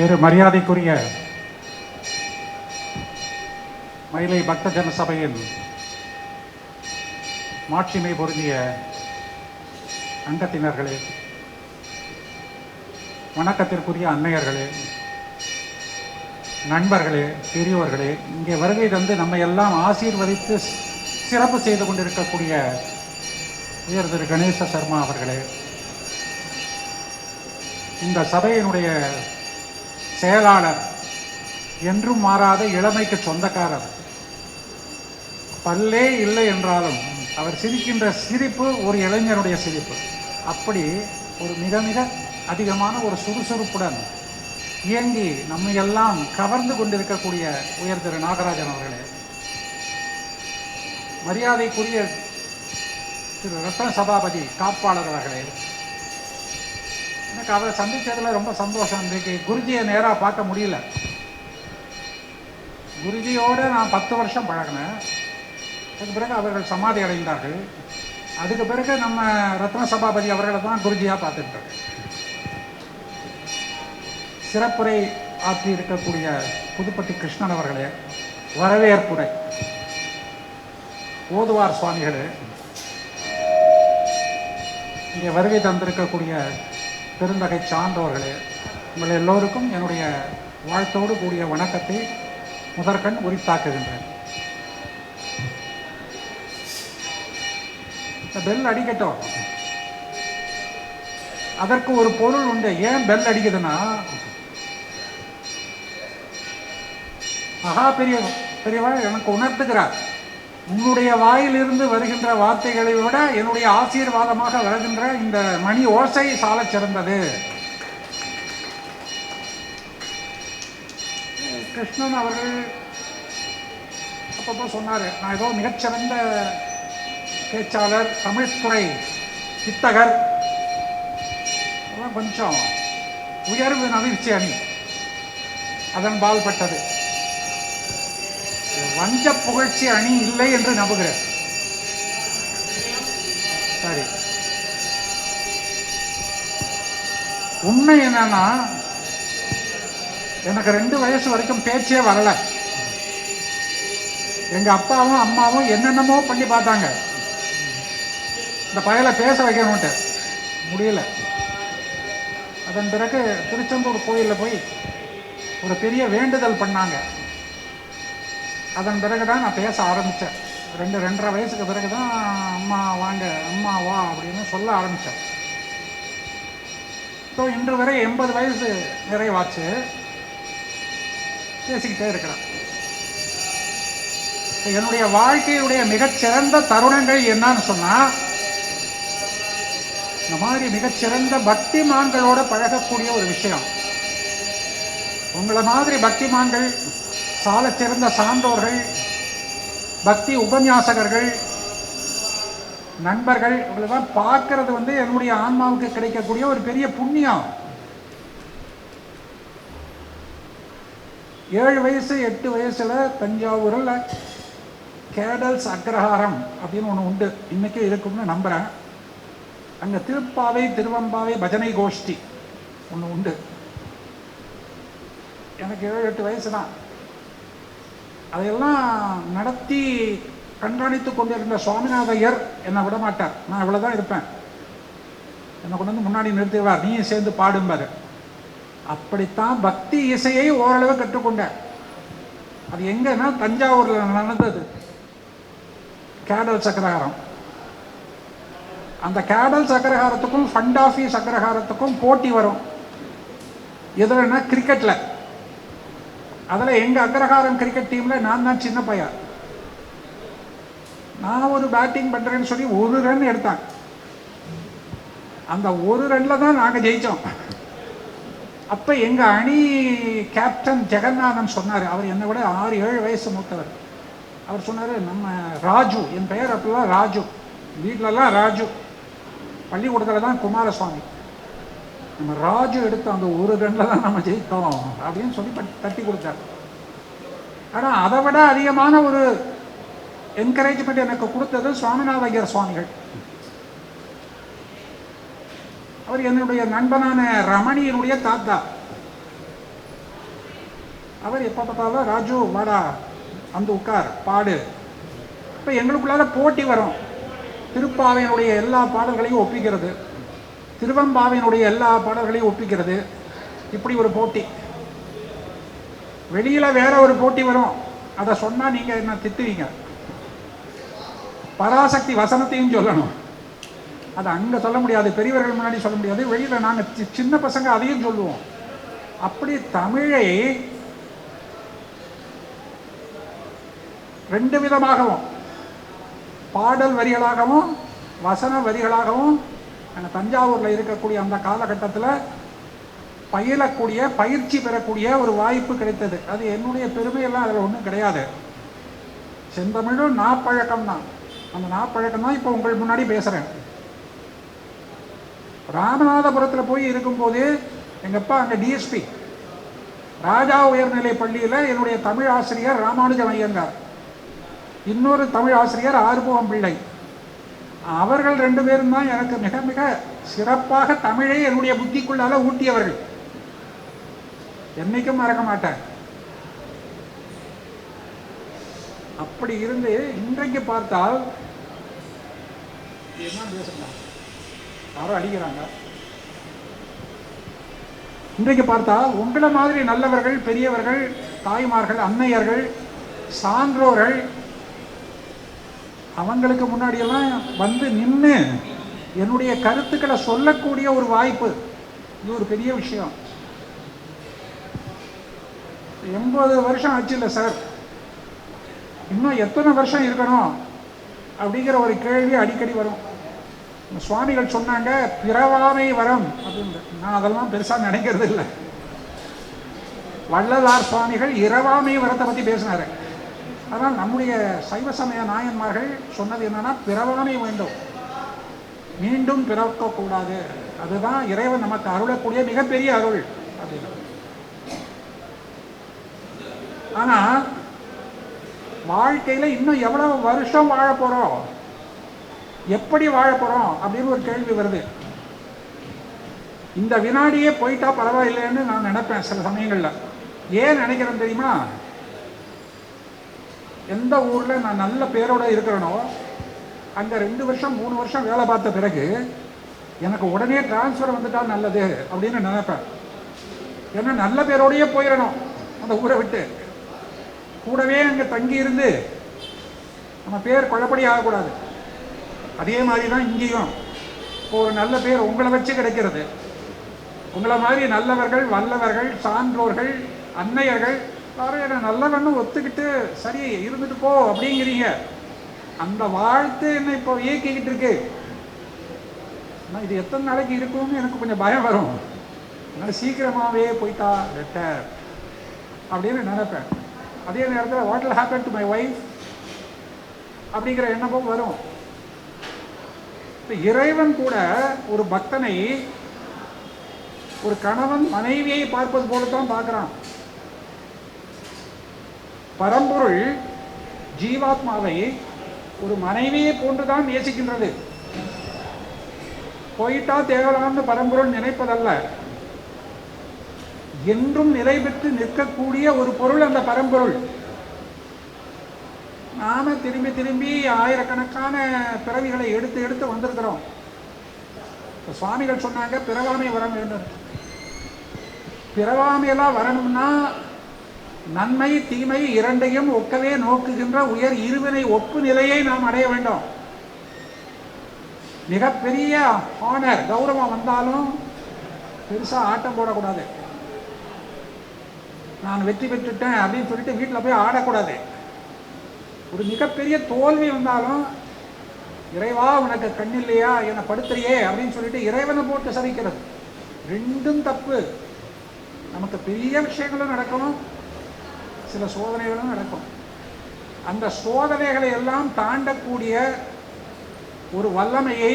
பெரு மரியாதைக்குரிய மயிலை பக்த ஜன சபையில் மாட்சிமை பொருந்திய அங்கத்தினர்களே வணக்கத்திற்குரிய அன்னையர்களே நண்பர்களே பெரியோர்களே இங்கே வருகை தந்து நம்மை எல்லாம் ஆசீர்வதித்து சிறப்பு செய்து கொண்டிருக்கக்கூடிய உயர் திரு கணேச சர்மா அவர்களே இந்த சபையினுடைய செயலாளர் என்றும் மாறாத இளமைக்கு சொந்தக்காரர். பல்லே இல்லை என்றாலும் அவர் சிரிக்கின்ற சிரிப்பு ஒரு இளைஞருடைய சிரிப்பு. அப்படி ஒரு மிக மிக அதிகமான ஒரு சுறுசுறுப்புடன் இயங்கி நம்மை எல்லாம் கவர்ந்து கொண்டிருக்கக்கூடிய உயர் திரு நாகராஜன் அவர்களே மரியாதைக்குரிய திரு ரத்ன சபாபதி காப்பாளர் அவர்களே எனக்கு அவரை சந்தித்ததில் ரொம்ப சந்தோஷம். இன்றைக்கு குருஜியை நேராக பார்க்க முடியல. குருஜியோடு நான் பத்து வருஷம் பழகினேன். அதுக்கு பிறகு அவர்கள் சமாதி அடைந்தார்கள். அதுக்கு பிறகு நம்ம ரத்ன சபாபதி அவர்களை தான் குருஜியாக பார்த்துட்டு சிறப்புரை ஆற்றி இருக்கக்கூடிய புதுப்பட்டி கிருஷ்ணன் அவர்களே வரவேற்புரை. ஓதுவார் சுவாமிகளே இங்கே வருகை தந்திருக்கக்கூடிய பெருந்தகை சார்ந்தவர்களே உங்கள் எல்லோருக்கும் என்னுடைய வாழ்த்தோடு கூடிய வணக்கத்தை முதற்கண் உரித்தாக்குகின்றேன். இந்த பெல் அடிக்கட்டும் அதற்கு ஒரு பொருள் உண்டு. ஏன் பெல் அடிக்குதுன்னா மகா பெரிய பெரியவா எனக்கு உணர்த்துகிறார். உன்னுடைய வாயிலிருந்து வருகின்ற வார்த்தைகளை விட என்னுடைய ஆசீர்வாதமாக வருகின்ற இந்த மணி ஓசை சாலச் சிறந்தது. கிருஷ்ணன் அவர்கள் அப்பப்போ சொன்னார் நான் ஏதோ மிகச்சிறந்த பேச்சாளர் தமிழ்துறை வித்தகர். கொஞ்சம் உயர்வு நவிழ்ச்சி அணி அதன் பால்பட்டது வஞ்ச புகழ்ச்சி அணி இல்லை என்று நம்புகிறேன். சரி. உண்மை என்னன்னா எனக்கு ரெண்டு வயசு வரைக்கும் பேச்சே வரல. எங்க அப்பாவும் அம்மாவும் என்னென்னமோ பண்ணி பார்த்தாங்க. இந்த பயலை பேச வைக்கணும்ட்டு. முடியல. அதன் பிறகு திருச்செந்தூர் கோயிலில் போய் ஒரு பெரிய வேண்டுதல் பண்ணாங்க. அதன் பிறகு தான் நான் பேச ஆரம்பித்தேன். ரெண்டு ரெண்டரை வயசுக்கு பிறகு தான் அம்மா வாங்க அம்மா வா அப்படின்னு சொல்ல ஆரம்பித்தேன். ஸோ இன்று வரை எண்பது வயசு நிறைவாச்சு. பேசிக்கிட்டே இருக்கிறேன். என்னுடைய வாழ்க்கையுடைய மிகச்சிறந்த தருணங்கள் என்னன்னு சொன்னால் இந்த மாதிரி மிகச்சிறந்த பக்திமான்களோட பழகக்கூடிய ஒரு விஷயம். உங்களை மாதிரி பக்திமான்கள் சாலச்சிறந்த சான்றோர்கள் பக்தி உபன்யாசகர்கள் நண்பர்கள் இவங்களெல்லாம் பார்க்கறது வந்து என்னுடைய ஆன்மாவுக்கு கிடைக்கக்கூடிய ஒரு பெரிய புண்ணியம். ஏழு வயசு எட்டு வயசில் தஞ்சாவூரில் கேடல்ஸ் அக்ரஹாரம் அப்படின்னு ஒன்று உண்டு. இன்னைக்கு இருக்கும்னு நம்புகிறேன் அங்கே திருப்பாவை திருவம்பாவை பஜனை கோஷ்டி ஒன்று உண்டு. எனக்கு ஏழு எட்டு வயசு தான் அதையெல்லாம் நடத்தி கண்காணித்து கொண்டிருந்த சுவாமிநாதையர் என்னை விட மாட்டார் நான் இவ்வளோ தான் இருப்பேன். என்னை கொண்டு வந்து முன்னாடி நிறுத்திடுவார். நீயும் சேர்ந்து பாடும்பாரு. அப்படித்தான் பக்தி இசையை ஓரளவு கற்றுக்கொண்டேன். அது எங்கன்னா தஞ்சாவூரில் நடந்தது. கேடல் சக்கரகாரம் அந்த கேடல் சக்கரகாரத்துக்கும் ஃபண்ட் ஆஃபீஸ் சக்கரகாரத்துக்கும் போட்டி வரும். எதுலன்னா கிரிக்கெட்டில் அதில் எங்கள் அக்ரஹாரம் கிரிக்கெட் டீமில் நான் தான் சின்ன பையன். நான் ஒரு பேட்டிங் பண்ணுறேன்னு சொல்லி ஒரு ரன் எடுத்தேன். அந்த ஒரு ரனில் தான் நாங்கள் ஜெயித்தோம் அப்போ எங்கள் அணி கேப்டன் ஜெகநாதன் சொன்னார். அவர் என்னை விட ஆறு ஏழு வயசு மூத்தவர். அவர் சொன்னார் நம்ம ராஜு என் பெயர் அப்பெல்லாம் ராஜு. வீட்டிலலாம் ராஜு. பள்ளிக்கூடத்தில் தான் குமாரசுவாமி. நம்ம ராஜு எடுத்த அந்த ஒரு ரன்னில் தான் நம்ம ஜெயித்தோம் அப்படின்னு சொல்லி தட்டி கொடுத்தார். ஆனால் அதை விட அதிகமான ஒரு என்கரேஜ்மெண்ட் எனக்கு கொடுத்தது சுவாமிநாத ஐயர் சுவாமிகள். அவர் என்னுடைய நண்பனான ரமணியினுடைய தாத்தா. அவர் எப்போ பார்த்தாலும் ராஜு வாடா அந்த உட்கார் பாடு. இப்போ எங்களுக்குள்ளார போட்டி வரும். திருப்பாவையினுடைய எல்லா பாடல்களையும் ஒப்பிக்கிறது. திருவம்பாவினுடைய எல்லா பாடல்களையும் ஒப்பிக்கிறது. இப்படி ஒரு போட்டி. வெளியில் வேற ஒரு போட்டி வரும். அதை சொன்னால் நீங்கள் என்ன திட்டுவீங்க? பராசக்தி வசனத்தையும் சொல்லணும். அது அங்கே சொல்ல முடியாது பெரியவர்கள் முன்னாடி சொல்ல முடியாது. வெளியில் நாங்கள் சி- சின்ன பசங்க அதையும் சொல்லுவோம். அப்படி தமிழை ரெண்டு விதமாகவும் பாடல் வரிகளாகவும் வசன வரிகளாகவும் அந்த தஞ்சாவூரில் இருக்கக்கூடிய அந்த காலகட்டத்தில் பயிலக்கூடிய பயிற்சி பெறக்கூடிய ஒரு வாய்ப்பு கிடைத்தது. அது என்னுடைய பெருமையெல்லாம் அதில் ஒன்றும் கிடையாது. செந்தமிழும் நாப்பழக்கம் தான். அந்த நாப்பழக்கம் தான் இப்போ உங்கள் முன்னாடி பேசுகிறேன் ராமநாதபுரத்தில் போய் இருக்கும்போது எங்கள் அப்பா அங்கே டிஎஸ்பி ராஜா உயர்நிலை பள்ளியில் என்னுடைய தமிழ் ஆசிரியர் ராமானுஜம் ஐயங்கார் இன்னொரு தமிழ் ஆசிரியர் ஆறுமுகம் பிள்ளை அவர்கள் ரெண்டு பேரும் தான் எனக்கு மிக மிக சிறப்பாக தமிழை என்னுடைய புத்திக்குள்ளால் ஊட்டியவர்கள். என்னைக்கும் மறக்க மாட்டேன் அப்படி இருந்து இன்றைக்கு பார்த்தால் என்ன பேசலாம் யாரோ அடிக்கிறாங்க. இன்றைக்கு பார்த்தால் உங்களை மாதிரி நல்லவர்கள் பெரியவர்கள் தாய்மார்கள் அன்னையர்கள் சான்றோர்கள் அவங்களுக்கு முன்னாடியெல்லாம் வந்து நின்று என்னுடைய கருத்துக்களை சொல்லக்கூடிய ஒரு வாய்ப்பு. இது ஒரு பெரிய விஷயம். எண்பது வருஷம் ஆச்சு இல்லை சார். இன்னும் எத்தனை வருஷம் இருக்கணும் அப்படிங்கிற ஒரு கேள்வி அடிக்கடி வரும். சுவாமிகள் சொன்னாங்க பிறவாமை வரம் அப்படின்னு நான் அதெல்லாம் பெருசாக நினைக்கிறது இல்லை வள்ளலார் சுவாமிகள் இரவாமை வரத்தை பற்றி பேசினாரு. ஆனால் நம்முடைய சைவ சமய நாயன்மார்கள் சொன்னது என்னன்னா பிறவாமை வேண்டும். மீண்டும் பிறக்கக்கூடாது. அதுதான் இறைவன் நமக்கு அருளக்கூடிய மிகப்பெரிய அருள். அப்படின்னு. ஆனா வாழ்க்கையில இன்னும் எவ்வளவு வருஷம் வாழ போறோம்? எப்படி வாழ போறோம்? அப்படின்னு ஒரு கேள்வி வருது. இந்த வினாடியே போயிட்டா பரவாயில்லைன்னு நான் நினைப்பேன் சில சமயங்கள்ல. ஏன் நினைக்கிறேன் தெரியுமா? எந்த ஊரில் நான் நல்ல பேரோட இருக்கிறேனோ அங்கே ரெண்டு வருஷம் மூணு வருஷம் வேலை பார்த்த பிறகு எனக்கு உடனே டிரான்ஸ்ஃபர் வந்துட்டால் நல்லது அப்படின்னு நினைப்பேன். ஏன்னா நல்ல பேரோடையே போயிடணும் அந்த ஊரை விட்டு. கூடவே அங்கே தங்கி இருந்து நம்ம பேர் குழப்படி ஆகக்கூடாது. அதே மாதிரி தான் இங்கேயும். இப்போ ஒரு நல்ல பேர் உங்களை வச்சு கிடைக்கிறது. உங்களை மாதிரி நல்லவர்கள் வல்லவர்கள் சான்றோர்கள் அன்னையர்கள் எல்லாரும் என்ன நல்லவன்னு ஒத்துக்கிட்டு சரி இருந்துட்டு போ அப்படிங்கிறீங்க. அந்த வாழ்த்து என்ன இப்போ இயக்கிக்கிட்டு இருக்கு? ஆனா இது எத்தனை நாளைக்கு இருக்கும்னு எனக்கு கொஞ்சம் பயம் வரும். அதனால் சீக்கிரமாவே போயிட்டா பெட்டர் அப்படின்னு நினைப்பேன். அதே நேரத்தில் what will happen to my wife அப்படிங்கிற எண்ணமும் வரும். இப்போ இறைவன் கூட ஒரு பக்தனை ஒரு கணவன் மனைவியை பார்ப்பது போல தான் பார்க்குறான். பரம்பொருள் ஜீவாத்மாவை ஒரு மனைவியை போன்றுதான் நேசிக்கின்றது. போயிட்டா தேவலாம்னு பரம்பொருள் நினைப்பதல்ல. என்றும் நிலை பெற்று நிற்கக்கூடிய ஒரு பொருள் அந்த பரம்பொருள். நாம திரும்பி திரும்பி ஆயிரக்கணக்கான பிறவிகளை எடுத்து எடுத்து வந்திருக்கிறோம். சுவாமிகள் சொன்னாங்க பிறவாமை வர வேண்டும். பிறவாமையெல்லாம் வரணும்னா நன்மை தீமை இரண்டையும் ஒக்கவே நோக்குகின்ற உயர் இருவினை ஒப்பு நிலையை நாம் அடைய வேண்டும். மிகப்பெரிய ஆனர் கௌரவம் வந்தாலும் பெருசா ஆட்டம் போடக்கூடாது. நான் வெற்றி பெற்றுட்டேன் அப்படின்னு சொல்லிட்டு வீட்டில் போய் ஆடக்கூடாது. ஒரு மிகப்பெரிய தோல்வி வந்தாலும் இறைவா உனக்கு கண்ணில்லையா என்னை படுத்துறியே அப்படின்னு சொல்லிட்டு இறைவனை போட்டு சரிக்கிறது ரெண்டும் தப்பு. நமக்கு பெரிய விஷயங்களும் நடக்கணும். சில சோதனைகளும் நடக்கும். அந்த சோதனைகளை எல்லாம் தாண்டக்கூடிய ஒரு வல்லமையை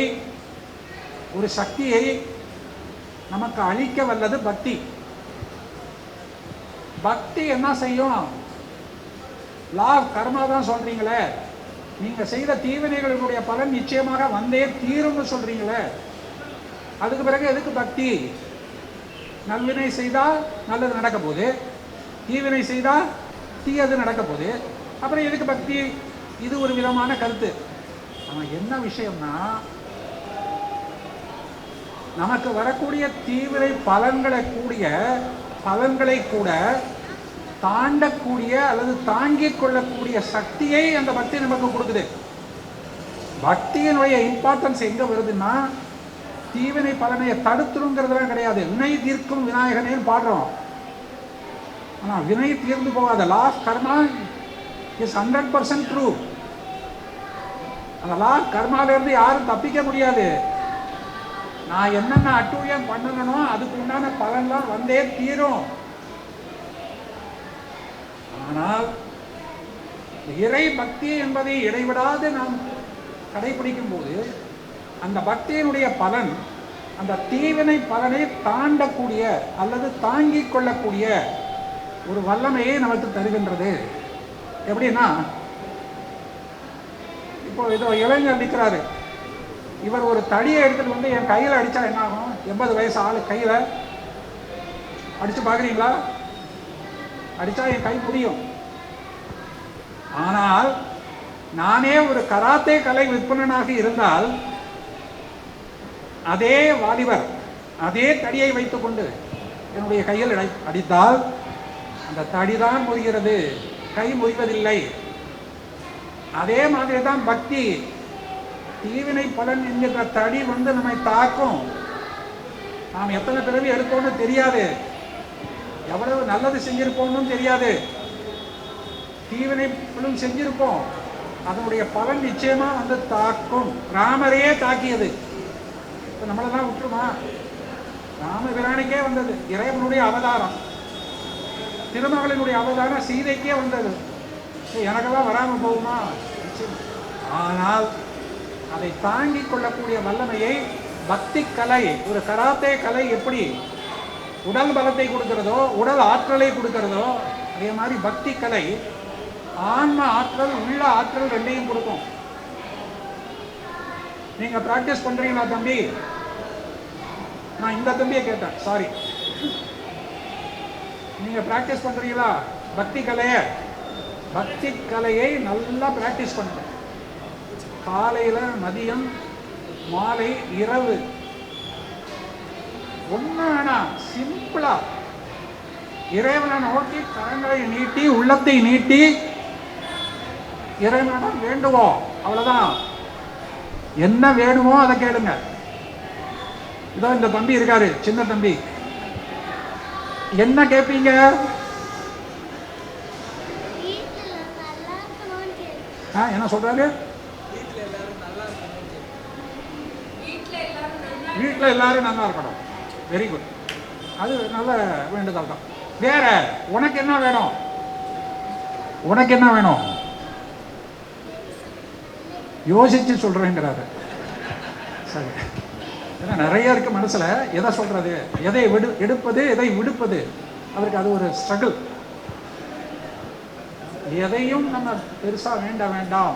ஒரு சக்தியை நமக்கு அளிக்க வல்லது பக்தி. பக்தி என்ன செய்யும்? லா கர்மா தான் சொல்றீங்களே. நீங்க செய்த தீவினைகளினுடைய பலன் நிச்சயமாக வந்தே தீரும்னு சொல்றீங்களே. அதுக்கு பிறகு எதுக்கு பக்தி? நல்வினை செய்தால் நல்லது நடக்க போகுது தீவினை செய்தால் தீயது நடக்க போகுது அப்புறம் எதுக்கு பக்தி? இது ஒரு விதமான கருத்து. ஆனால் என்ன விஷயம்னா நமக்கு வரக்கூடிய தீவிரை பலன்களை கூடிய பலன்களை கூட தாண்டக்கூடிய அல்லது தாங்கிக் கொள்ளக்கூடிய சக்தியை அந்த பக்தி நமக்கு கொடுக்குது. பக்தியினுடைய இம்பார்ட்டன்ஸ் எங்கே வருதுன்னா தீவினை பலனை தடுத்துருங்கிறதுலாம் கிடையாது. வினை தீர்க்கும் விநாயகனேன்னு பாடுறோம். ஆனால் வினை தீர்ந்து போகாத law of karma is hundred percent true அந்த லா கர்மாவிலேருந்து யாரும் தப்பிக்க முடியாது. நான் என்னென்ன அட்டூழியம் பண்ணணுமோ அதுக்கு உண்டான பலன்லாம் வந்தே தீரும். ஆனால் இறை பக்தி என்பதை இடைவிடாது நாம் கடைபிடிக்கும் போது அந்த பக்தியினுடைய பலன் அந்த தீவினை பலனை தாண்டக்கூடிய அல்லது தாங்கிக் கொள்ளக்கூடிய ஒரு வல்லமையை நமக்கு தருகின்றது. எப்படின்னா இப்போ இதோ இளைஞர் நிற்கிறாரு இவர் ஒரு தடியை எடுத்துட்டு வந்து என் கையில் அடித்தா என்ன ஆகும் எண்பது வயசு ஆளு கையில். அடித்து பார்க்குறீங்களா? அடித்தா என் கை முடியும். ஆனால் நானே ஒரு கராத்தே கலை விற்பனனாக இருந்தால் அதே வாலிபர் அதே தடியை வைத்துக்கொண்டு என்னுடைய கையில் அடித்தால் அந்த தடிதான் முறிகிறது. கை முறிவதில்லை. அதே மாதிரி தான் பக்தி. தீவினை பலன் என்கிற தடி வந்து நம்மை தாக்கும். நாம் எத்தனை பிறவி எடுப்போம்னு தெரியாது. எவ்வளவு நல்லது செஞ்சிருப்போம்னு தெரியாது. தீவினை பலன் செஞ்சிருப்போம். அதனுடைய பலன் நிச்சயமா வந்து தாக்கும். ராமரையே தாக்கியது. இப்போ நம்மளெல்லாம் விட்டுருமா? ராமபிரானிக்கே வந்தது. இறைவனுடைய அவதாரம். திருமகளினுடைய அவதானம் சீதைக்கே வந்தது. ஏய், எனக்கெல்லாம் வராம போகுமா? ஆனால் அதை தாங்கி கொள்ளக்கூடிய வல்லமையை பக்தி கலை ஒரு கராத்தே கலை எப்படி உடல் பலத்தை கொடுக்கிறதோ உடல் ஆற்றலை கொடுக்கிறதோ அதே மாதிரி பக்தி கலை ஆன்ம ஆற்றல் உள்ள ஆற்றல் ரெண்டையும் கொடுக்கும். நீங்க பிராக்டிஸ் பண்றீங்களா தம்பி? நான் இந்த தம்பியை கேட்டேன். சாரி நீங்க பிராக்டிஸ் பண்றீங்களா? பக்தி கலையை பக்தி கலையை நல்லா பிராக்டிஸ் பண்ணுங்க. காலையில மதியம் மாலை இரவு. ஒண்ணு வேணாம் சிம்பிளா இறைவனை நோக்கி கரங்களை நீட்டி உள்ளத்தை நீட்டி இறைவனிடம் வேண்டுவோம். அவ்வளவுதான். என்ன வேணுமோ அதை கேளுங்க. இதோ இந்த தம்பி இருக்காரு சின்ன தம்பி. என்ன கேட்பீங்க ஆ, என்ன சொல்றாரு வீட்டில் எல்லாரும் நல்லா இருக்கணும். வெரி குட் அது நல்ல வேண்டுதல் தான். வேற உனக்கு என்ன வேணும்? உனக்கு என்ன வேணும்? யோசிச்சு சொல்றேங்கிறாரு. சரி. ஏன்னா நிறைய இருக்கு மனசுல. எதை சொல்றது? எதை விடு எடுப்பது எதை விடுப்பது? அவருக்கு அது ஒரு ஸ்ட்ரகிள் எதையும் நம்ம பெருசா வேண்ட வேண்டாம்.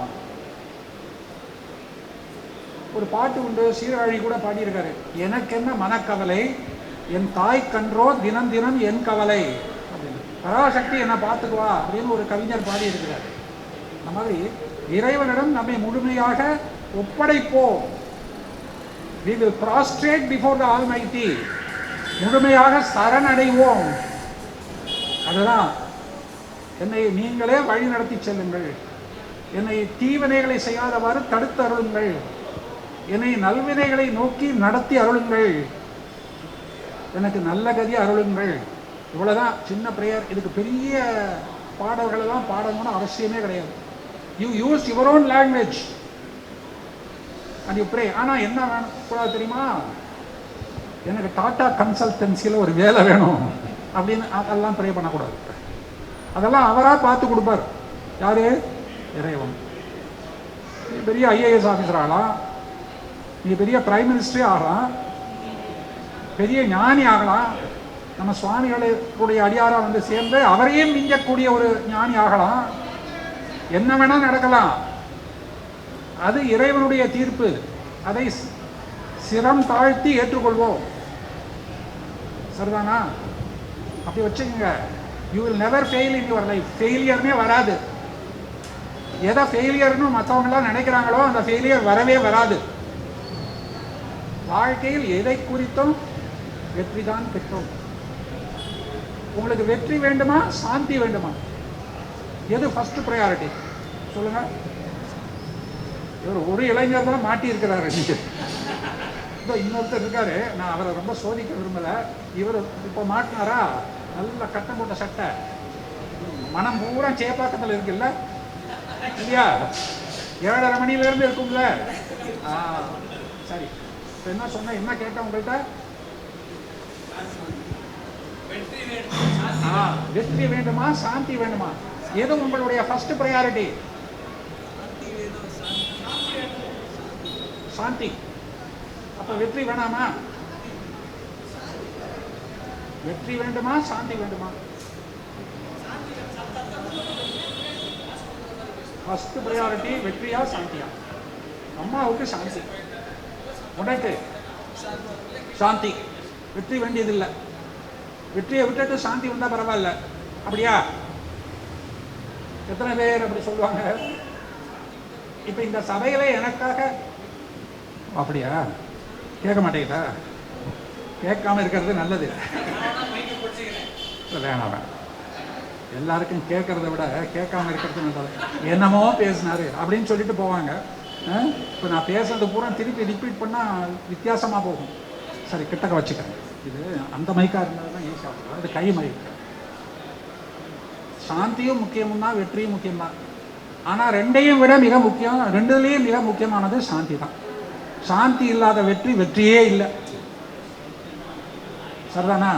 ஒரு பாட்டு உண்டு சீரழி கூட பாடியிருக்காரு. எனக்கு என்ன மனக்கவலை? என் தாய் கன்றோ தினம் தினம் என் கவலை. அப்படின்னு. பராசக்தி என்ன பார்த்துக்குவா அப்படின்னு ஒரு கவிஞர் பாடியிருக்கிறார். அந்த மாதிரி இறைவனிடம் நம்மை முழுமையாக ஒப்படைப்போம். We prostrate prostrate before the almighty. முழுமையாக சரணடைவோம். அதுதான் என்னை நீங்களே வழி நடத்தி செல்லுங்கள். என்னை தீவினைகளை செய்யாதவாறு தடுத்து அருளுங்கள். என்னை நல்வினைகளை நோக்கி நடத்தி அருளுங்கள். எனக்கு நல்ல கதி அருளுங்கள். இவ்வளோதான் சின்ன பிரேயர் இதுக்கு பெரிய பாடல்கள் எல்லாம் பாடணும்னு அவசியமே கிடையாது. You use your own language and you pray ஆனால் என்ன வேணும் கூடாது தெரியுமா? எனக்கு டாட்டா கன்சல்டன்சியில் ஒரு வேலை வேணும். அப்படின்னு அதெல்லாம் ப்ரே பண்ணக்கூடாது. அதெல்லாம் அவராக பார்த்து கொடுப்பார். யார்? இறைவன். நீ பெரிய ஐஏஎஸ் ஆஃபீஸர் ஆகலாம் நீ பெரிய பிரைம் மினிஸ்டரே ஆகலாம் பெரிய ஞானி ஆகலாம் நம்ம சுவாமிகளுடைய அடியாராக வந்து சேர்ந்து அவரையும் மிஞ்சக்கூடிய ஒரு ஞானி ஆகலாம் என்ன வேணால் நடக்கலாம். அது இறைவனுடைய தீர்ப்பு. அதை சிரம் தாழ்த்தி ஏற்றுக்கொள்வோம். சரிதானா? அப்படி வச்சுக்கோங்க. You will never fail in your life ஃபெயிலியர்னே வராது. எதை ஃபெயிலியர்னு மற்றவங்களாம் நினைக்கிறாங்களோ அந்த ஃபெயிலியர் வரவே வராது. வாழ்க்கையில் எதை குறித்தும் வெற்றி தான் பெற்றோம். உங்களுக்கு வெற்றி வேண்டுமா சாந்தி வேண்டுமா? எது ஃபர்ஸ்ட் ப்ரையாரிட்டி சொல்லுங்க. இவர் ஒரு இளைஞர் தான் மாட்டியிருக்கிறார். இன்னொருத்தர் இருக்காரு. நான் அவரை ரொம்ப சோதிக்க விரும்பல. இவர் இப்போ மாட்டினாரா? நல்ல கட்டம் போட்ட சட்டை. மனம் பூரா சேப்பாக்கத்தில் இருக்குல்ல? இல்லையா? ஏழரை மணில இருந்து இருக்கும்ல? ஆ சரி. இப்போ என்ன சொன்ன? என்ன கேட்டேன் உங்கள்கிட்ட வெற்றி வேண்டுமா? சாந்தி வேண்டுமா? எது உங்களுடைய ஃபர்ஸ்ட் ப்ரையாரிட்டி சாந்தி. அப்ப வெற்றி வேணாமா? வெற்றி வேண்டுமா? சாந்தி வேண்டுமா? ஃபர்ஸ்ட் ப்ரையாரிட்டி வெற்றியா சாந்தியா? அம்மாவுக்கு சாந்தி. உனக்கு சாந்தி. வெற்றி வேண்டியதில்லை. வெற்றியை விட்டுட்டு சாந்தி வந்தா பரவாயில்ல. அப்படியா? எத்தனை பேர் அப்படி சொல்லுவாங்க? இப்ப இந்த சபையில எனக்காக அப்படியா? கேட்க மாட்டேங்குதா? கேட்காம இருக்கிறது நல்லது. வேணாம் வேணாம். எல்லாருக்கும் கேட்கறத விட கேட்காம இருக்கிறது நல்லது. என்னமோ பேசினாரு அப்படின்னு சொல்லிட்டு போவாங்க. இப்போ நான் பேசுறது பூரா திருப்பி ரிப்பீட் பண்ணால் வித்தியாசமாக போகும். சரி கிட்டக்க வச்சுக்கிறேன். இது அந்த மைக்காக இருந்தால் தான் ஈஸியாக இருக்கும். அது கை மைக் சாந்தியும் முக்கியம் தான் வெற்றியும் முக்கியம்தான். ஆனால் ரெண்டையும் விட மிக முக்கியம் ரெண்டுலேயும் மிக முக்கியமானது சாந்தி தான். சாந்தி இல்லாத வெற்றி வெற்றியே இல்லை. சரிதானா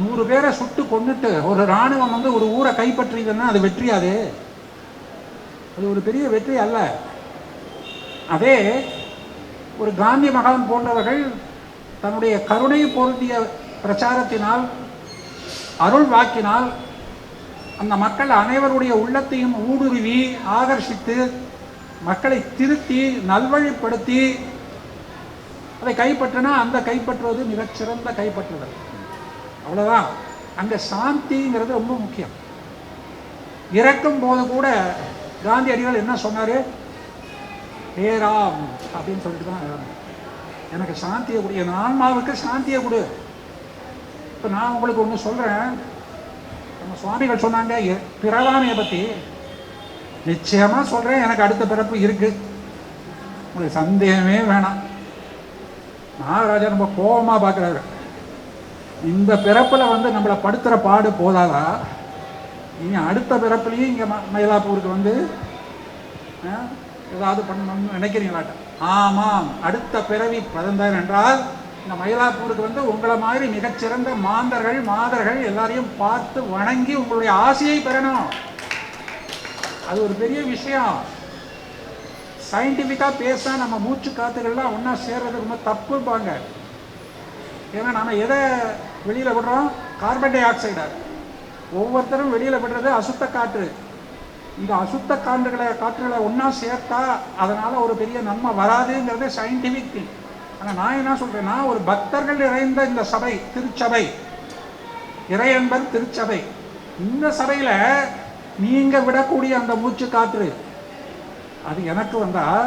நூறு பேரை சுட்டு கொண்டுட்டு ஒரு ராணுவம் வந்து ஒரு ஊரை கைப்பற்றியதுன்னா அது வெற்றியாது. அது ஒரு பெரிய வெற்றி அல்ல. அதே ஒரு காந்தி மகான் போன்றவர்கள் தன்னுடைய கருணை பொருந்திய பிரச்சாரத்தினால் அருள் வாக்கினால் அந்த மக்கள் அனைவருடைய உள்ளத்தையும் ஊடுருவி ஆகர்ஷித்து மக்களை திருத்தி நல்வழிப்படுத்தி அதை கைப்பற்றினா அந்த கைப்பற்றுவது மிகச்சிறந்த கைப்பற்றுதல். அவ்வளோதான் அங்கே சாந்திங்கிறது ரொம்ப முக்கியம். இறக்கும் போது கூட காந்தியடிகள் என்ன சொன்னார்? பேராம் அப்படின்னு சொல்லிட்டு தான் எனக்கு சாந்தியை கொடு. என் ஆன்மாவுக்கு சாந்தியை கொடு. இப்போ நான் உங்களுக்கு ஒன்று சொல்கிறேன் நம்ம சுவாமிகள் சொன்னாங்க எ- பிறவாமையை பற்றி நிச்சயமாக சொல்கிறேன் எனக்கு அடுத்த பிறப்பு இருக்குது உங்களுக்கு சந்தேகமே வேணாம். மகாராஜா ரொம்ப கோபமாக பார்க்குறாரு. இந்த பிறப்பில் வந்து நம்மளை படுத்துகிற பாடு போதாதா? இனி அடுத்த பிறப்புலையும் இங்கே ம மயிலாப்பூருக்கு வந்து ஆ, ஏதாவது பண்ணணும்னு நினைக்கிறீங்களாட்ட? ஆமாம் அடுத்த பிறவி பிறந்தார் என்றால் இந்த மயிலாப்பூருக்கு வந்து உங்களை மாதிரி மிகச்சிறந்த மாந்தர்கள் மாதர்கள் எல்லாரையும் பார்த்து வணங்கி உங்களுடைய ஆசையை பெறணும். அது ஒரு பெரிய விஷயம். சயின்டிஃபிக்காக பேச நம்ம மூச்சு காத்துகள்லாம் ஒன்றா சேர்றது ரொம்ப தப்புப்பாங்க ஏன்னா நம்ம எதை வெளியில் விடுறோம்? கார்பன் டை ஆக்சைடை ஒவ்வொருத்தரும் வெளியில் விடுறது அசுத்த காற்று. இந்த அசுத்த காற்றுகளை காற்றுகளை ஒன்றா சேர்த்தா அதனால் ஒரு பெரிய நன்மை வராதுங்கிறது சயின்டிஃபிக் திங் ஆனால் நான் என்ன சொல்கிறேன்னா ஒரு பக்தர்கள் நிறைந்த இந்த சபை திருச்சபை. இறையன்பர் திருச்சபை. இந்த சபையில் நீங்கள் விடக்கூடிய அந்த மூச்சு காற்று அது எனக்கு வந்தால்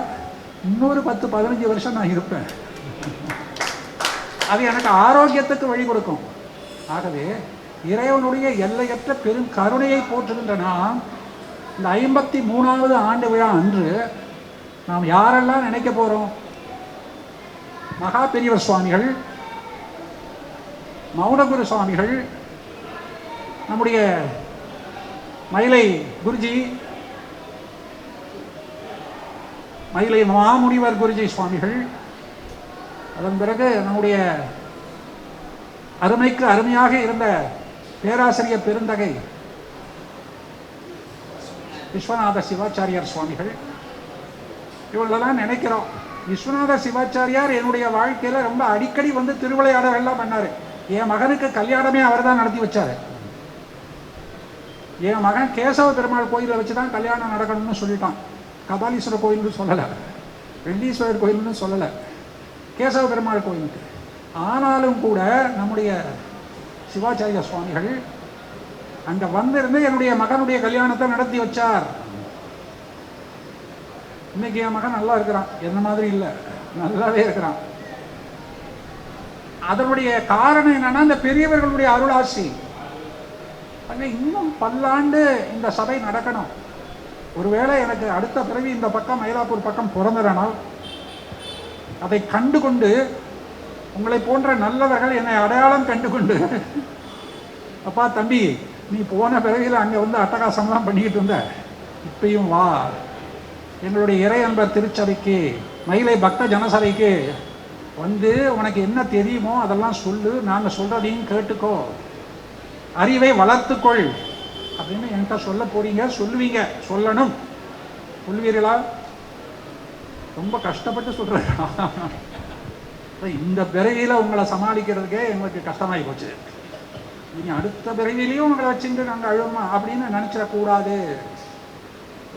இன்னொரு பத்து பதினஞ்சு வருஷம் நான் இருப்பேன். அது எனக்கு ஆரோக்கியத்துக்கு வழி கொடுக்கும். ஆகவே இறைவனுடைய எல்லையற்ற பெரும் கருணையை போற்றுகின்ற நாம் இந்த ஐம்பத்தி மூணாவது ஆண்டு விழா அன்று நாம் யாரெல்லாம் நினைக்க போகிறோம் மகா பெரியவர் சுவாமிகள் மௌனகுரு சுவாமிகள் நம்முடைய மயிலை குருஜி மயிலை மாமுனிவர் குருஜி சுவாமிகள். அதன் பிறகு நம்முடைய அருமைக்கு அருமையாக இருந்த பேராசிரியர் பெருந்தகை விஸ்வநாத சிவாச்சாரியார் சுவாமிகள். இவங்களெல்லாம் நினைக்கிறோம். விஸ்வநாத சிவாச்சாரியார் என்னுடைய வாழ்க்கையில ரொம்ப அடிக்கடி வந்து திருவிளையாடல்கள்லாம் பண்ணார். என் மகனுக்கு கல்யாணமே அவர் தான் நடத்தி வச்சாரு. என் மகன் கேசவ பெருமாள் கோயிலை வச்சு தான் கல்யாணம் நடக்கணும்னு சொல்லிட்டான். கபாலீஸ்வரர் கோயில்னு சொல்லலை. வெள்ளீஸ்வரர் கோயில்னு சொல்லலை. கேசவ பெருமாள் கோயிலுக்கு. ஆனாலும் கூட நம்முடைய சிவாச்சாரிய சுவாமிகள் அங்கே வந்திருந்து என்னுடைய மகனுடைய கல்யாணத்தை நடத்தி வச்சார். இன்னைக்கு என் மகன் நல்லா இருக்கிறான். என்ன மாதிரி இல்லை. நல்லாவே இருக்கிறான். அதனுடைய காரணம் என்னன்னா இந்த பெரியவர்களுடைய அருளாசி. இன்னும் பல்லாண்டு இந்த சபை நடக்கணும். ஒருவேளை எனக்கு அடுத்த பிறவி இந்த பக்கம் மயிலாப்பூர் பக்கம் பிறந்ததனால் அதை கண்டு கொண்டு உங்களை போன்ற நல்லவர்கள் என்னை அடையாளம் கண்டு கொண்டு அப்பா தம்பி நீ போன பிறவியில் அங்கே வந்து அட்டகாசம்லாம் பண்ணிக்கிட்டு இருந்த இப்பயும் வா. எங்களுடைய இறை அன்பர் திருச்சபைக்கு மயிலை பக்த ஜனசபைக்கு வந்து உனக்கு என்ன தெரியுமோ அதெல்லாம் சொல்லு நாங்கள் சொல்கிறதையும் கேட்டுக்கோ. அறிவை வளர்த்துக்கொள். அப்படின்னு என்கிட்ட சொல்ல போறீங்க சொல்லுவீங்க. சொல்லணும். சொல்லுவீர்களா? ரொம்ப கஷ்டப்பட்டு சொல்கிறேன் இந்த பிறவியில் உங்களை சமாளிக்கிறதுக்கே எங்களுக்கு கஷ்டமாகி போச்சு. இனி அடுத்த பிறவிலையும் உங்களை வச்சுட்டு நாங்கள் அழுவோமா? அப்படின்னு நினச்சிடக்கூடாது.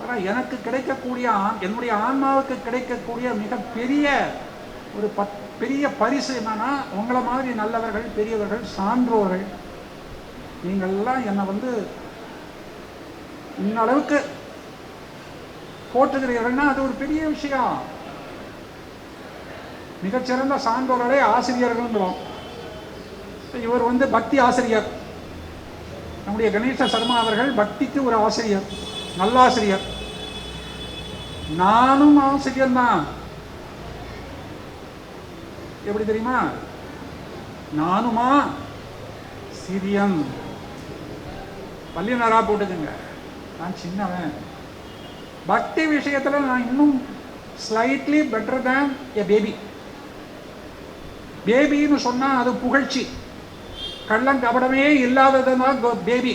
ஆனா எனக்கு கிடைக்கக்கூடிய என்னுடைய ஆன்மாவுக்கு கிடைக்கக்கூடிய மிகப்பெரிய ஒரு பத் பெரிய பரிசு என்னன்னா உங்களை மாதிரி நல்லவர்கள் பெரியவர்கள் சான்றோர்கள் நீங்கள்லாம் என்னை வந்து இந்த அளவுக்கு போற்றுகிறீர்கள்னா அது ஒரு பெரிய விஷயம். மிகச்சிறந்த சான்றோர்களே ஆசிரியர்கள்ங்கிறோம். இவர் வந்து பக்தி ஆசிரியர். நம்முடைய கணேச சர்மா அவர்கள் பக்திக்கு ஒரு ஆசிரியர் நல்லாசிரியர். நானும் ஆசிரியர் தான். எப்படி தெரியுமா? நானுமா? சிரியன் பள்ளியனரா போட்டுக்குங்க. நான் சின்னவன். பக்தி விஷயத்தில் நான் இன்னும் slightly better than a baby பேபின்னு சொன்னால் அது புகழ்ச்சி. கள்ளங்கபடமே இல்லாததுதான் பேபி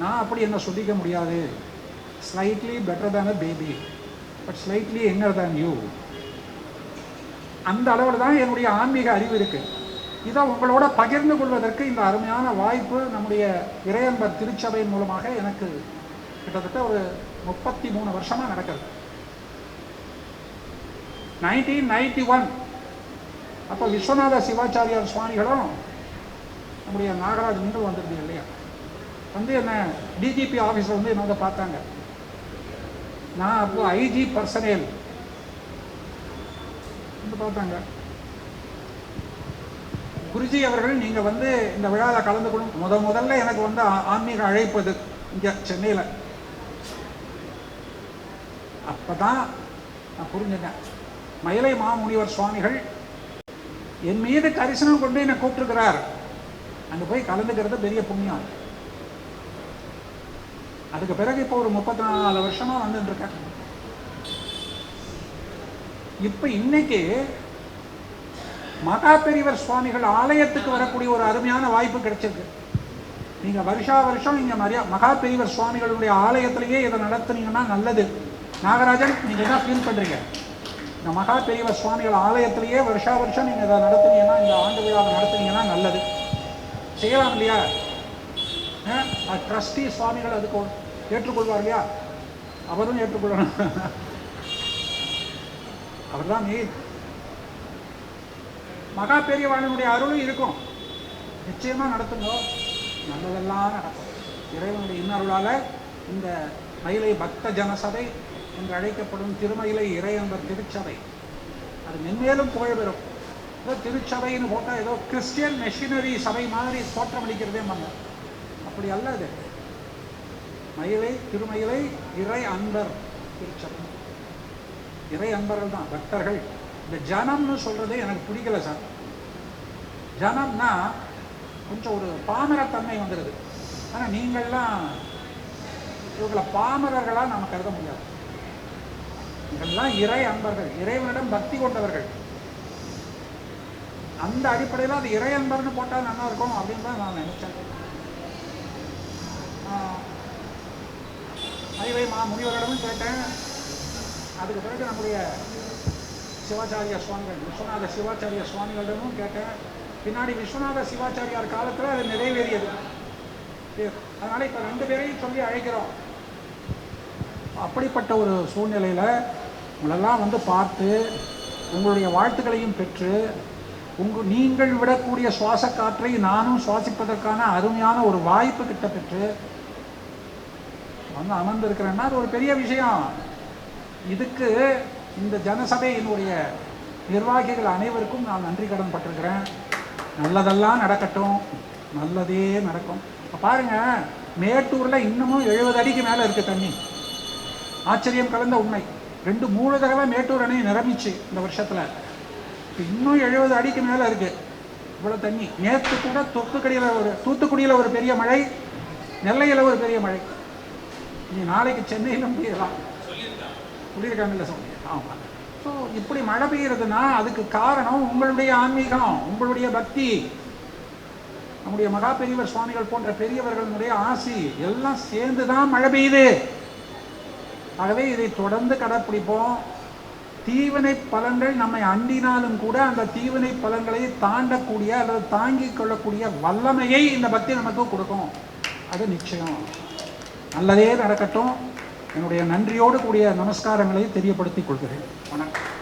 நான் அப்படி என்ன சொல்லிக்க முடியாது. Slightly better than a baby but slightly younger than you அந்த அளவில் தான் என்னுடைய ஆன்மீக அறிவு இருக்குது இதை உங்களோட பகிர்ந்து கொள்வதற்கு இந்த அருமையான வாய்ப்பு நம்முடைய இறையன்பர் திருச்சபையின் மூலமாக எனக்கு கிட்டத்தட்ட ஒரு முப்பத்தி மூணு வருஷமா நடக்குது. நைன்டீன் நைன்டி ஒன் அப்போ விஸ்வநாத சிவாச்சாரியார் சுவாமிகளும் நம்முடைய நாகராஜ் நீங்கள் வந்திருந்தீங்க இல்லையா? வந்து என்ன டிஜிபி ஆஃபீஸில் வந்து என்ன வந்து பார்த்தாங்க. நான் அப்போ ஐஜி பர்சனேல் வந்து பார்த்தாங்க. குருஜி அவர்கள் நீங்கள் வந்து இந்த விழாவில் கலந்து கொள்ளும் முத முதல்ல எனக்கு வந்து ஆன்மீக அழைப்பது இங்கே சென்னையில். அப்பதான் நான் புரிஞ்சுட்டேன். மயிலை மாமுனிவர் சுவாமிகள் என் மீது கரிசனம் கொண்டு என்னை கூப்பிட்டுருக்கிறார். அங்கே போய் கலந்துக்கிறது பெரிய புண்ணியம். அதுக்கு பிறகு இப்போ ஒரு முப்பத்தி நாலு வருஷமா வந்துட்டு இருக்கேன். இப்ப இன்னைக்கு மகா பெரியவர் சுவாமிகள் ஆலயத்துக்கு வரக்கூடிய ஒரு அருமையான வாய்ப்பு கிடைச்சிருக்கு. நீங்க வருஷா வருஷம் இங்க மரியா மகா பெரியவர் சுவாமிகளுடைய ஆலயத்திலேயே இதை நடத்துனீங்கன்னா நல்லது. நாகராஜன் நீங்கள் என்ன ஃபீல் பண்ணுறீங்க இந்த மகா பெரியவர் சுவாமிகள் ஆலயத்திலேயே வருஷா வருஷம் நீங்கள் இதை நடத்துனீங்கன்னா இந்த ஆண்டு விழாவை நடத்துனீங்கன்னா நல்லது. செய்யலாம் இல்லையா? ட்ரஸ்டி சுவாமிகள் அதுக்கு ஏற்றுக்கொள்வார் இல்லையா? அவரும் ஏற்றுக்கொள்ளணும். அவர்தான் நீ மகா பெரியவாளனுடைய அருளும் இருக்கும். நிச்சயமாக நடத்துங்கோ. நல்லதெல்லாம் நடக்கும். இறைவனுடைய இன்னருளால் இந்த மயிலை பக்த ஜனசபை என்று அழைக்கப்படும் திருமயிலை இறையன்பர் திருச்சபை. அது மென்மேலும் புகழ் ஏதோ திருச்சபைன்னு போட்டால் ஏதோ கிறிஸ்டியன் மெஷினரி சபை மாதிரி தோற்றமளிக்கிறதே பண்ண அப்படி அல்ல அது. மயிலை திருமயிலை இறை அன்பர் திருச்சபை. இறை அன்பர்கள் தான் பக்தர்கள். இந்த ஜனம்னு சொல்கிறது எனக்கு பிடிக்கல சார். ஜனம்னா கொஞ்சம் ஒரு பாமரத்தன்மை வந்துடுது ஆனால் நீங்கள்லாம் இவங்களை பாமரர்களாக நம்ம கருத முடியாது. எல்லாம் இறை அன்பர்கள் இறைவனிடம் பக்தி கொண்டவர்கள். அந்த அடிப்படையில் அது இறை அன்பர்னு போட்டால் நல்லா இருக்கும் அப்படின்னு தான் நான் நினைச்சேன். அதுவே மா முனிவரிடமும் கேட்டேன். அதுக்கு பிறகு நம்முடைய சிவாச்சாரிய சுவாமிகள் விஸ்வநாத சிவாச்சாரிய சுவாமிகளிடமும் கேட்டேன். பின்னாடி விஸ்வநாத சிவாச்சாரியார் காலத்தில் அது நிறைவேறியது. அதனால் அதனால இப்போ ரெண்டு பேரையும் சொல்லி அழைக்கிறோம். அப்படிப்பட்ட ஒரு சூழ்நிலையில் உங்களெல்லாம் வந்து பார்த்து உங்களுடைய வாழ்த்துக்களையும் பெற்று உங்கள் நீங்கள் விடக்கூடிய சுவாச காற்றை நானும் சுவாசிப்பதற்கான அருமையான ஒரு வாய்ப்பு கிட்ட பெற்று வந்து அமர்ந்திருக்கிறேன்னா அது ஒரு பெரிய விஷயம். இதுக்கு இந்த ஜனசபையினுடைய நிர்வாகிகள் அனைவருக்கும் நான் நன்றி கடன் பட்டிருக்கிறேன். நல்லதெல்லாம் நடக்கட்டும். நல்லதே நடக்கும். இப்போ பாருங்கள் மேட்டூரில் இன்னமும் எழுபது அடிக்கு மேலே இருக்குது தண்ணி. ஆச்சரியம் கலந்த உண்மை. ரெண்டு மூணு தடவை மேட்டூர் அணை நிரம்பிச்சு இந்த வருஷத்தில். இன்னும் எழுபது அடிக்கு மேலே இருக்கு. இவ்வளோ தண்ணி. நேற்று கூட தூத்துக்குடியில ஒரு தூத்துக்குடியில் ஒரு பெரிய மழை நெல்லையில் ஒரு பெரிய மழை. நீ நாளைக்கு சென்னையிலும் பெய்யலாம் சொல்லியிருக்காங்கல்ல சொல்லி ஆமாம் ஸோ இப்படி மழை பெய்யறதுன்னா அதுக்கு காரணம் உங்களுடைய ஆன்மீகம் உங்களுடைய பக்தி. நம்முடைய மகா பெரியவர் சுவாமிகள் போன்ற பெரியவர்களுடைய ஆசி எல்லாம் சேர்ந்து தான் மழை பெய்யுது. ஆகவே இதை தொடர்ந்து கடைப்பிடிப்போம். தீவினை பலன்கள் நம்மை அண்டினாலும் கூட அந்த தீவினை பலன்களை தாண்டக்கூடிய அல்லது தாங்கிக் கொள்ளக்கூடிய வல்லமையை இந்த பக்தி நமக்கு கொடுக்கும். அது நிச்சயம். நல்லதே நடக்கட்டும். என்னுடைய நன்றியோடு கூடிய நமஸ்காரங்களை தெரியப்படுத்திக் கொள்கிறேன். வணக்கம்.